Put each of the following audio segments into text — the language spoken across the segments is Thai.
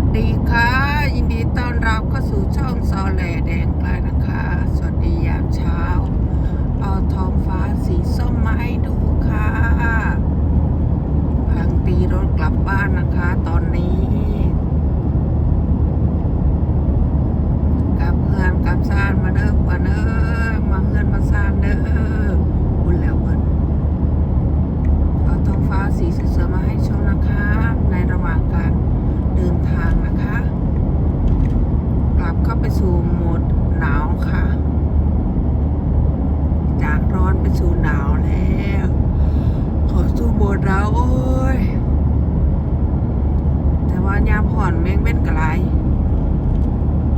สดีค่ะ ยินดีต้อนรับเข้าสู่ช่องซอแหลแดงไกลนะคะ สวัสดียามเช้า เอาท้องฟ้าสีส้มมาให้ดูค่ะกำลังตีรถกลับบ้านนะคะ ตอนนี้ กับเพื่อนกับซานมาเด้อว่าเด้อมาเพื่อนมาซานเด้อบุญแล้วเบิดเอาท้องฟ้าสีสวยๆมาให้ชมนะคะ ในระหว่างการเดินทางนะคะ กลับเข้าไปสู่โหมดหนาวค่ะ จากร้อนไปสู่หนาวแล้ว ขอสู่โหมดหนาวโอ้ย แต่ว่ายามผ่อนแมงเว้นกระไร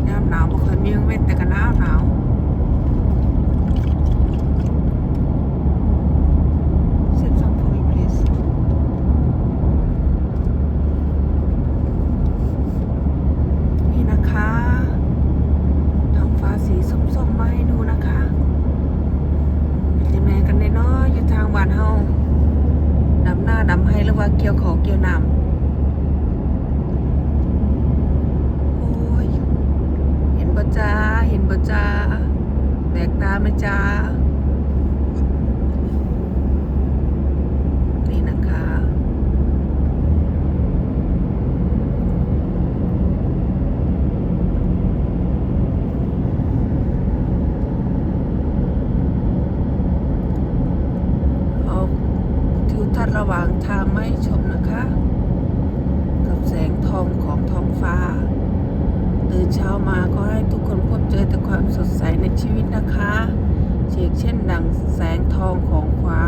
ยามหนาวบ่เคยมีแมงเว้นแต่ก็หนาวหนาว Sit some for me please นี่นะคะท้องฟ้าสีส้มๆมาให้ดูนะคะเป็นยังไงกันเนาะอยู่ทางบ้านเฮาดำหน้าดำให้หรือว่าเกี่ยวขาเกี่ยวน้ำโอ้ย เห็นบ่จ้า เห็จ้าแดกตาไหมจ้า นี่นะคะ เอาทิวทัศน์ระหว่างทางมาให้ชมนะคะ กับแสงทองของท้องฟ้า ตื่นเช้ามาก็ให้ทุกคนพบเจอแต่ความสดใสในชีวิตนะคะเช่นเช่น ดังแสงทองของฟ้า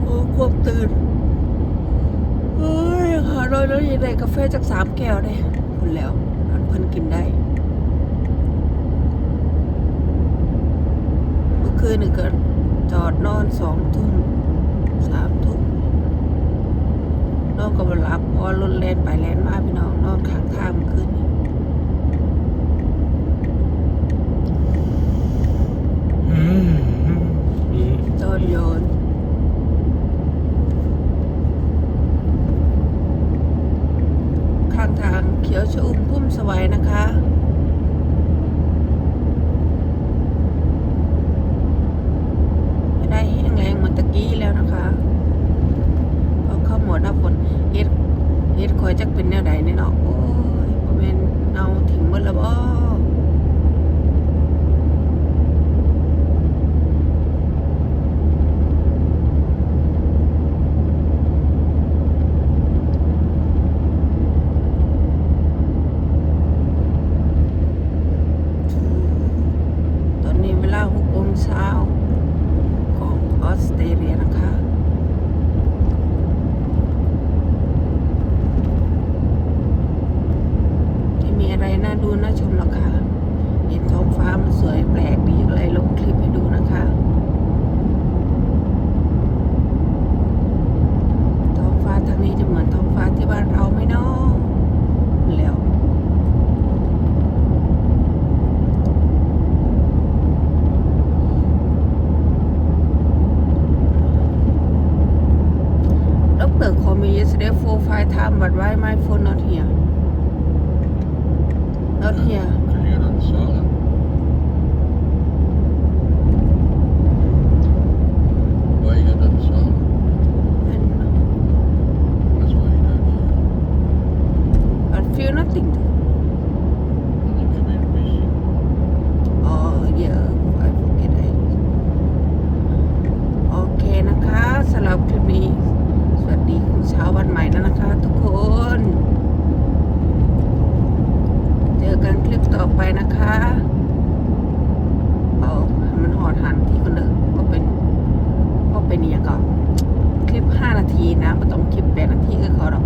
โอ้ควบตื่นเฮ้ยหาเลยแล้วยังได้กาแฟจากสามแก้วเนี่ยคุณแล้วเพิ่นกินได้ เมื่อคื นนี่ก็จอดนอนสองทุ่มสามทุ่มนอนก็บ่หลับเพอรถแล่นไปแล่นมาพี่น้องนอนข้างทางเมื่อคืนนี่อืมอืมจอนโยนข้างทางเขียวชอุ่มพุ่มสวัยนะคะ ไม่ได้แห้งแรงเหมือนตะกี้แล้วนะคะเพราะเข้าหมดหน้าฝนเฮ็ดเฮ็ดคอย จักเป็นแนวใดเนี่ยเนาะโอ้ยบ่แม่นเอาทิ้งหมดแล้วบ่ตอนนี้เวลา6โมงเช้าของออสเตรเลียนะคะ ไม่มีอะไรน่าดูน่าชมหรอกค่ะ เห็นท้องฟ้า สวยแปลกดีอะไรลงคลิปให้ดูนะคะท้องฟ้าทางนี้จะเหมือนท้องฟ้าที่บ้านเราไหมเนาะแล้วดรคอมมี yesterday four five time but why my phone not here not here เรีย you don't svara? I don't know. That's why you don't hear. But feel nothing. And you could be busy. Oh yeah, I forget I. โอเคนะคะสำหรับคลิปนี้ สวัสดีคุณเช้าวันใหม่แล้วนะคะ ทุกคน เจอกันค ลิปต่อไปนะคะเอาให้มันหอดหันที่คนอื่นก็เป็นก็เป็นอย่างก่อนคลิป 5 นาทีนะไม่ต้องคลิป 8 นาทีก็เขาหรอก